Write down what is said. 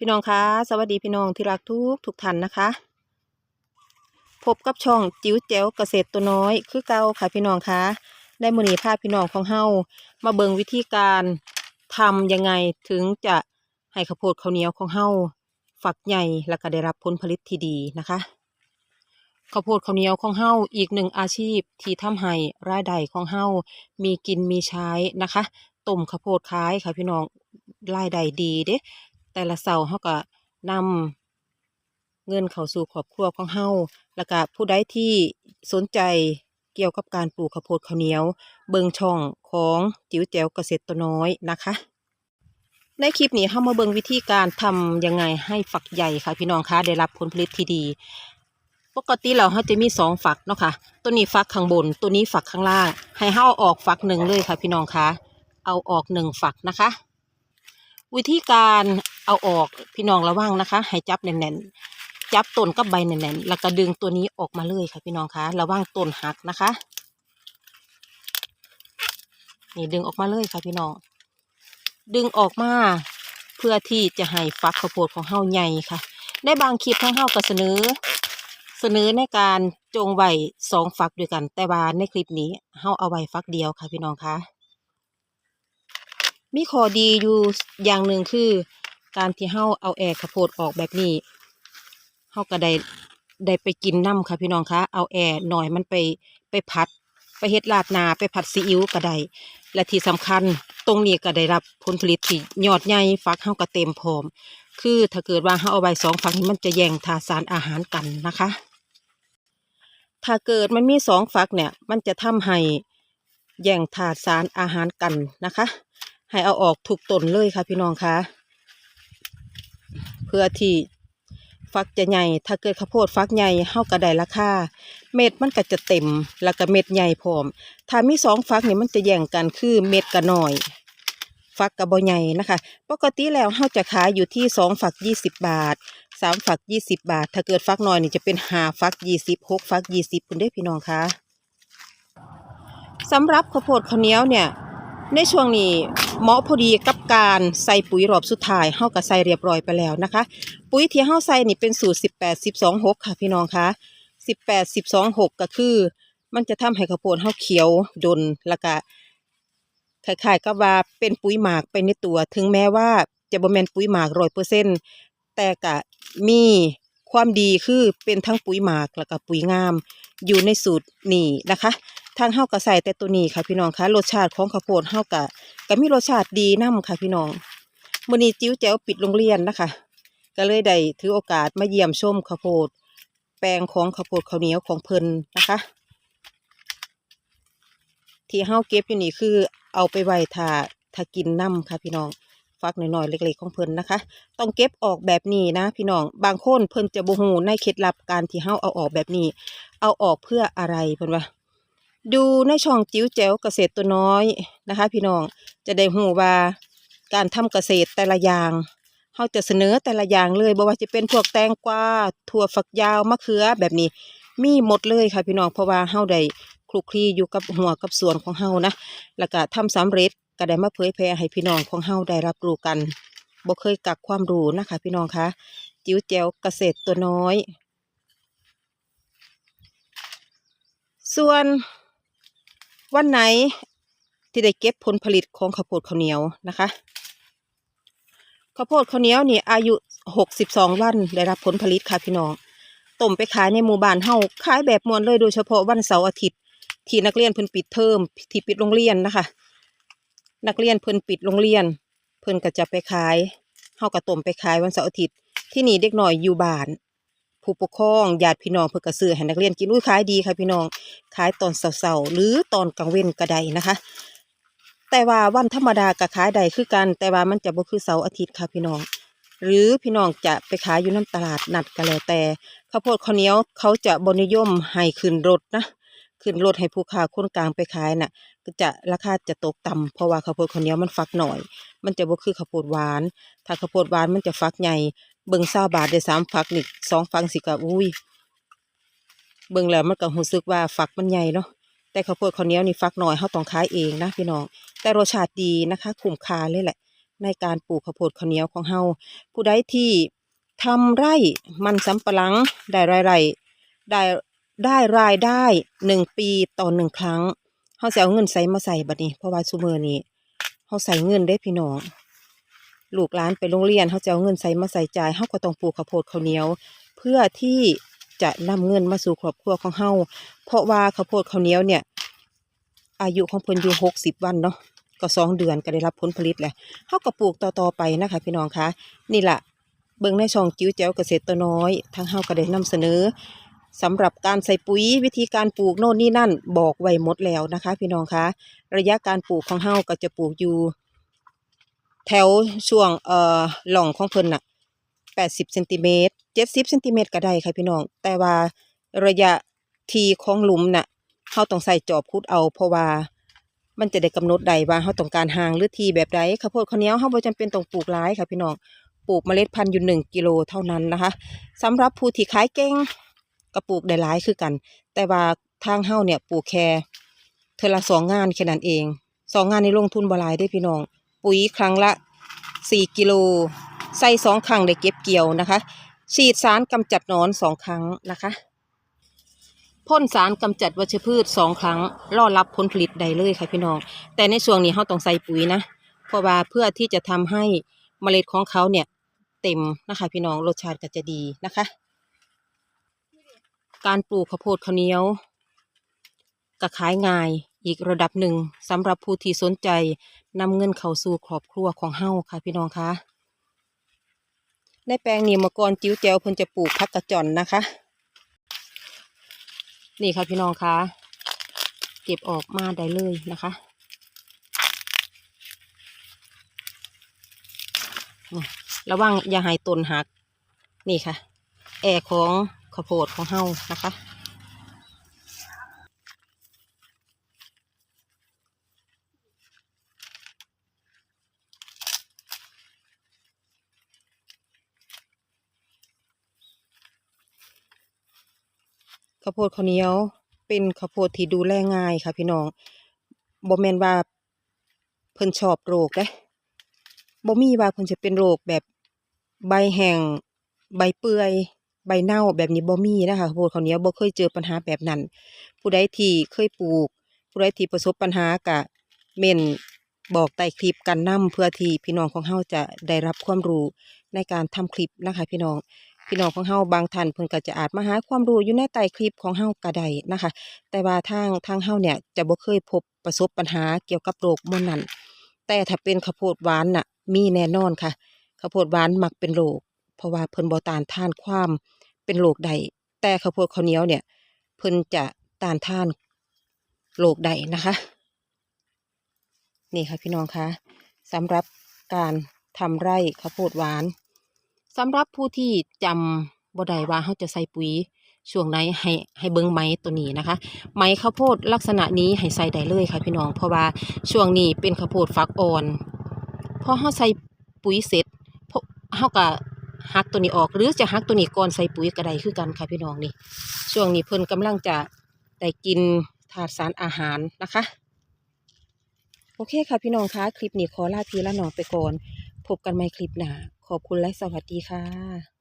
พี่น้องคะสวัสดีพี่น้องที่รักทุกทุกท่านนะคะ พบกับช่องจิ๋วแจ๋วเกษตรตัวน้อย คือเก่าค่ะพี่น้องคะได้มือนีพาพพี่น้องของเฮามาเบิงวิธีการทำยังไงถึงจะให้ข้าวโพดข้าวเหนียวของเฮาฝักใหญ่แล้วก็ได้รับผลผลิตที่ดีนะคะข้าวโพดข้าวเหนียวของเฮาอีกหนึ่งอาชีพที่ทำให้รายได้ของเฮามีกินมีใช้นะคะต้มข้าวโพดขายค่ะพี่น้องรายได้ดีเด้ แต่ละเสาเฮาก็นำเงินเข้าสู่ครอบครัวของเฮาแล้วก็ผู้ใดที่สนใจเกี่ยวกับการปลูกข้าวโพดข้าวเหนียว เบิงช่องของจิ๋วแจ๋วเกษตรตัวน้อยนะคะ ในคลิปนี้เฮามาเบิงวิธีการทำยังไงให้ฝักใหญ่ค่ะ พี่น้องคะได้รับผลผลิตที่ดี ปกติเราเฮาจะมีสองฝักเนาะค่ะตัวนี้ฝักข้างบน ตัวนี้ฝักข้างล่าง ให้เฮาเอาออกฝักหนึ่งเลยค่ะ พี่น้องคะเอาออกหนึ่งฝักนะคะ วิธีการเอาออกพี่น้องระวังนะคะ ให้จับแน่นๆ จับต้นกับใบแน่นๆ แล้วก็ดึงตัวนี้ออกมาเลยค่ะพี่น้องคะ ระวังต้นหักนะคะ นี่ดึงออกมาเลยค่ะพี่น้อง ดึงออกมาเพื่อที่จะให้ฟักข้าวโพดของเฮาใหญ่ค่ะในบางคลิปทั้งเฮาก็เสนอ เสนอในการจงไว้สองฝักด้วยกัน แต่ว่าในคลิปนี้เฮาเอาไว้ฝักเดียวค่ะพี่น้องคะ มีข้อดีอยู่อย่างหนึ่งคือ การที่เฮาเอาแอร์ข้าวโพดออกแบบนี้เฮาก็ได้ได้ไปกินน้ำค่ะพี่น้องคะเอาแอร์หน่อยมันไปไปผัด ไปเฮ็ดลาดนาไปผัดซีอิ๊วก็ได้และที่สำคัญตรงนี้ก็ได้รับผลผลิตที่ยอดใหญ่ฟักเฮาก็เต็มพร้อม คือถ้าเกิดว่าเฮาเอาไว้สองฝักนี้มันจะแย่งทาสารอาหารกันนะคะ ถ้าเกิดมันมีสองฝักเนี่ย มันจะทำให้แย่งถาดสารอาหารกันนะคะ ให้เอาออกถูกต้นเลยค่ะพี่น้องคะเพื่อที่ฟักจะใหญ่ ถ้าเกิดข้าวโพดฟักใหญ่เฮาก็ไดราคา เม็ดมันก็จะเต็ม แล้วก็เม็ดใหญ่พร้อม ถ้ามีสองฟักเนี่ยมันจะแย่งกันคือเม็ดก็น้อย ฟักกับบ่ใหญ่นะคะ ปกติแล้วเฮาจะขายอยู่ที่สองฝักยี่สิบบาทสามฝักยี่สิบบาท ถ้าเกิดฟักน้อยนี่จะเป็นห้าฝักยี่สิบหกฝักยี่สิบคุณได้พี่น้องคะสำหรับข้าวโพดข้าวเหนียวเนี่ย ในช่วงนี้เหมาะพอดีกับการใส่ปุ๋ยรอบสุดท้ายเฮาก็ใส่เรียบร้อยไปแล้วนะคะ ปุ๋ยที่เฮาใส่นี่เป็นสูตร 18 12 6 ค่ะพี่น้องคะ18 12 6 ก็คือ มันจะทำให้ข้าวโพดเฮาเขียวดนแล้วก็คล้ายๆกับว่าเป็นปุ๋ยหมากไปในตัวถึงแม้ว่าจะบ่แม่นปุ๋ยหมาก100%แต่ก็มีความดีคือเป็นทั้งปุ๋ยหมากแล้วก็ปุ๋ยงาม อยู่ในสูตรนี่นะคะ ทางเฮาก็ใส่แต่ตัวนี้ค่ะพี่น้องคะรสชาติของข้าวโพดเฮาก็ก็มีรสชาติดีนํค่ะพี่น้องมื้อนี้จิ้วแจ๋วปิดโรงเรียนนะคะ ก็เลยได้ถือโอกาสมาเยี่ยมชมข้าวโพด แปลงของข้าวโพดข้าวเหนียวของเพิ่นนะคะ ที่เฮาเก็บอยู่นี่คือเอาไปไว้ถ้าถ้ากินน้ำค่ะพี่น้องฟักหน่อยๆเล็กๆของเพิ่นนะคะ ต้องเก็บออกแบบนี้นะ พี่น้อง บางคนเพิ่นจะบ่ฮู้ในเคล็ดลับการที่เฮาเอาออกแบบนี้ เอาออกเพื่ออะไรเพิ่นว่า ดูในช่องจิ๋วแจ๋วเกษตรตัวน้อยนะคะ พี่น้องจะได้หูว่าการทำเกษตรแต่ละอย่างเขาจะเสนอแต่ละอย่างเลยบ่ว่าจะเป็นพวกแตงกวาถั่วฝักยาวมะเขือแบบนี้ มีหมดเลยค่ะพี่น้องเพราะว่าเฮาได้คลุกคลีอยู่กับหัวกับสวนของเฮานะแล้วก็ทำสำเร็จก็ได้มาเผยแพร่ให้พี่น้องของเฮาได้รับรู้กันบ่เคยกักความรู้นะคะ พี่น้องคะจิ๋วแจ๋วเกษตรตัวน้อย ส่วน วันไหนที่ได้เก็บผลผลิตของข้าวโพดข้าวเหนียวนะคะข้าวโพดข้าวเหนียวนี่อายุหกสิบสองวันได้รับผลผลิตค่ะพี่น้องต้มไปขายในหมู่บ้านเฮาขายแบบมวนเลยโดยเฉพาะวันเสาร์อาทิตย์ที่นักเรียนเพิ่นปิดเทอมที่ปิดโรงเรียนนะคะ นักเรียนเพิ่นปิดโรงเรียน เพิ่นก็จะไปขายเฮาก็ต้มไปขายวันเสาร์อาทิตย์ที่นี่เด็กหน่อยอยู่บ้าน ผู้ปกครองญาติพี่น้องเพิ่นก็ซื้อให้นักเรียนกินอุ้ยขายดีค่ะพี่น้องขายตอนเสาร์หรือตอนกลางเว้นก็ได้นะคะ แต่ว่าวันธรรมดาก็ขายได้คือกัน แต่ว่ามันจะบ่คือเสาร์อาทิตย์ค่ะพี่น้อง หรือพี่น้องจะไปขายอยู่น้ำตลาดนัดก็แล้วแต่ข้าวโพดข้าวเหนียวเขาจะบนิยมให้ขึ้นรถนะขึ้นรถให้ผู้ค้าคนกลางไปขายน่ะ ก็จะราคาจะตกต่ำเพราะว่าข้าวโพดข้าวเหนียวมันฟักหน่อย มันจะบ่คือข้าวโพดหวาน ถ้าข้าวโพดหวานมันจะฟักใหญ่ เบิ่ง20บาทได้สามฟักนี่สองฟักสิก็อุ้ยเบิ่งแล้วมันก็รู้สึกว่าฝักมันใหญ่เนาะแต่ข้าวโพดข้าวเหนียวนี่ฝักน้อยเฮาต้องขายเองนะพี่น้องแต่รสชาติดีนะคะคุ้มค่าเลยแหละ ในการปลูกข้าวโพดข้าวเหนียวของเฮาผู้ใดที่ทำไร่มันสำปะหลังได้รายได้ได้ได้รายได้หนึ่งปีต่อหนึ่งครั้งเฮาสิเอาเงินใส่มาใส่บัดนี้เพราะว่าซุมื้อนี้เฮาใส่เงินเด้พี่น้อง ลูกหลานไปโรงเรียนเขาจะเอาเงินใส่มาใส่จ่ายเขาก็ต้องปลูกข้าวโพดข้าวเหนียว เพื่อที่จะนำเงินมาสู่ครอบครัวของเฮาเพราะว่าข้าวโพดข้าวเหนียวเนี่ย อายุของเพิ่นอยู่หกสิบวันเนาะก็สองเดือนก็ได้รับผลผลิตแหละเขาก็ปลูกต่อๆไปนะคะพี่น้องคะนี่แหละเบิ่งในช่องจิ้วแจ๋วเกษตรตัวน้อยทางเฮาก็ได้นำเสนอสำหรับการใส่ปุ๋ยวิธีการปลูกโน่นนี่นั่นบอกไว้หมดแล้วนะคะ พี่น้องคะ ระยะการปลูกของเฮาก็จะปลูกอยู่ แถวช่วงเอ่อหล่องของเพิ่นน่ะแปดสิบเซนติเมตรเจ็ดสิบเซนติเมตรก็ได้ค่ะพี่น้อง แต่ว่าระยะทีของหลุมน่ะเราต้องใส่จอบคุดเอา เพราะว่ามันจะได้กำหนดใดว่าเราต้องการห่างหรือทีแบบใดข้าวโพดข้าวเหนียวเราบ่จำเป็นต้องปลูกหลายค่ะพี่น้องปลูกเมล็ดพันธุ์อยู่หนึ่งกิโลเท่านั้นนะคะสำหรับผู้ที่ขายเก่งก็ปลูกได้หลายคือกัน แต่ว่าทางเฮ้าเนี่ยปลูกแค่เทอละสองงานแค่นั้นเองสองงานในลงทุนบ่หลายได้พี่น้อง ปุ๋ยครั้งละ 4 กิโล ใส่สองครั้งได้เก็บเกี่ยวนะคะ ฉีดสารกำจัดหนอนสองครั้งนะคะพ่นสารกำจัดวัชพืชสองครั้งรอรับผลผลิตได้เลยค่ะพี่น้อง แต่ในช่วงนี้เราต้องใส่ปุ๋ยนะเพราะว่าเพื่อที่จะทำให้เมล็ดของเขาเนี่ยเต็มนะคะพี่น้องรสชาติก็จะดีนะคะ การปลูกข้าวโพดข้าวเหนียวก็ขายง่ายอีกระดับหนึ่งสำหรับผู้ที่สนใจ นำเงินเข้าสู่ครอบครัวของเฮาค่ะพี่น้องคะในแปลงนี้มื่อก่อนจิ้วแจวเพิ่นจะปลูกพักกระจอนนะคะ นี่ค่ะพี่น้องคะเก็บออกมาได้เลยนะคะระวังอย่าใหายต้นหัก นี่ค่ะ แอร์ของข้าวโพดของเฮานะคะ ข้าวโพดข้าวเหนียว เป็นข้าวโพดที่ดูแลง่ายค่ะ พี่น้องบ่แม่นว่าเพิ่นชอบโรคเด้บ่มีว่าเพิ่นจะเป็นโรคแบบใบแห้งใบเปื่อยใบเน่าแบบนี้บ่มีนะคะข้าวโพดข้าวเหนียวบ่เคยเจอปัญหาแบบนั้น ผู้ใดที่เคยปลูก ผู้ใดที่ประสบปัญหากะเม่นบอกใต้คลิปกันนํเพื่อที่พี่น้องของเฮาจะได้รับความรู้ในการทำคลิปนะคะ พี่น้อง พี่น้องของเฮาบางท่านเพิ่นก็จะอาจมาหาความรู้อยู่ในใต้คลิปของเฮาก็ได้นะคะ แต่ว่าทางทางเฮาเนี่ยจะบ่เคยพบประสบปัญหาเกี่ยวกับโรคมนนั้น แต่ถ้าเป็นข้าวโพดหวานน่ะมีแน่นอนค่ะข้าวโพดหวานมักเป็นโรคเพราะว่าเพิ่นบ่ต้านทานความเป็นโรคใดแต่ข้าวโพดข้าวเหนียวเนี่ยเพิ่นจะต้านทานโรคใดนะคะ นี่ค่ะพี่น้องคะสำหรับการทำไร่ข้าวโพดหวาน สำหรับผู้ที่จำบ่ได้ว่าเขาจะใส่ปุ๋ยช่วงไหนให้ให้เบิ้งไหมตัวนี้นะคะไหมข้าวโพดลักษณะนี้ให้ใส่ได้เลยค่ะพี่น้อง เพราะว่าช่วงนี้เป็นข้าวโพดฟักอ่อนพอเขาใส่ปุ๋ยเสร็จพวกเขาก็หักตัวนี้ออกหรือจะหักตัวนี้ก่อนใส่ปุ๋ยก็ได้คือกันค่ะพี่น้องนี่ ช่วงนี้เพิ่นกำลังจะได้กินถาดสารอาหารนะคะ โอเคค่ะพี่น้องคะคลิปนี้ขอลาพี่ละน้องไปก่อน พบกันใหม่คลิปหน้า ขอบคุณและสวัสดีค่ะ